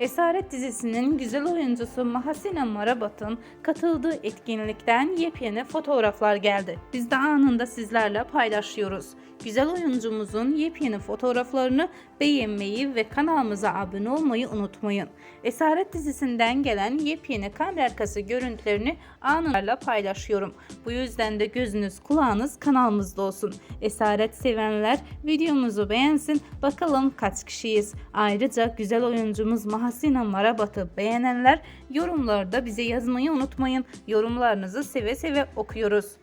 Esaret dizisinin güzel oyuncusu Mahasina Marabat'ın katıldığı etkinlikten yepyeni fotoğraflar geldi. Biz de anında sizlerle paylaşıyoruz. Güzel oyuncumuzun yepyeni fotoğraflarını beğenmeyi ve kanalımıza abone olmayı unutmayın. Esaret dizisinden gelen yepyeni kamera arkası görüntülerini anında paylaşıyorum. Bu yüzden de gözünüz kulağınız kanalımızda olsun. Esaret sevenler videomuzu beğensin. Bakalım kaç kişiyiz. Ayrıca güzel oyuncumuz Mahasina Marabat'ı beğenenler yorumlarda bize yazmayı unutmayın. Yorumlarınızı seve seve okuyoruz.